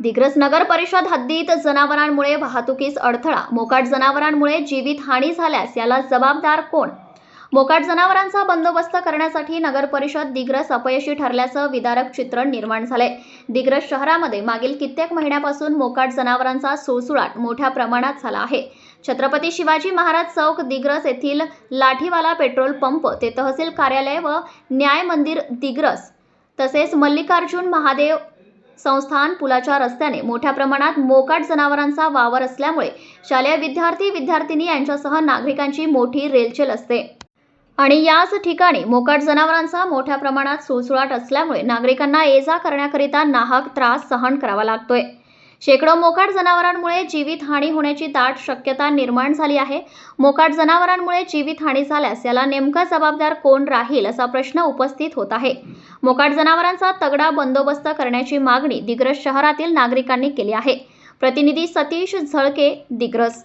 दिग्रस नगर परिषद हद्दीत जनावरांमुळे वाहतुकीस अडथळा. मोकाट जनावरांमुळे जीवित हानी झाल्यास याला जबाबदार कोण? मोकाट जनावरांचा बंदोबस्त करण्यासाठी नगर परिषद दिग्रस अपयशी ठरल्याचं विदारक चित्रण निर्माण झालंय. दिग्रस शहरामध्ये मागील कित्येक महिन्यापासून मोकाट जनावरांचा सुळसुळाट मोठ्या प्रमाणात झाला आहे. छत्रपती शिवाजी महाराज चौक दिग्रस येथील लाठीवाला पेट्रोल पंप ते तहसील कार्यालय व न्याय मंदिर दिग्रस तसेच मल्लिकार्जुन महादेव संस्थान पुलाच्या रस्त्याने मोठ्या प्रमाणात मोकाट जनावरांचा वावर असल्यामुळे शालेय विद्यार्थी विद्यार्थिनी यांच्यासह नागरिकांची मोठी रेलचेल असते. आणि याच ठिकाणी मोकाट जनावरांचा मोठ्या प्रमाणात सुळसुळाट असल्यामुळे नागरिकांना ये जा करण्याकरिता नाहक त्रास सहन करावा लागतोय. शेकडो मोकाट जनावरांमुळे जीवित हानी होण्याची दाट शक्यता निर्माण झाली आहे. मोकाट जनावरांमुळे जीवित हानी झाल्यास याला नेमका जबाबदार कोण राहील असा प्रश्न उपस्थित होत आहे. मोकाट जनावरांचा तगडा बंदोबस्त करण्याची मागणी दिग्रस शहरातील नागरिकांनी केली आहे. प्रतिनिधी सतीश झळके दिग्रस.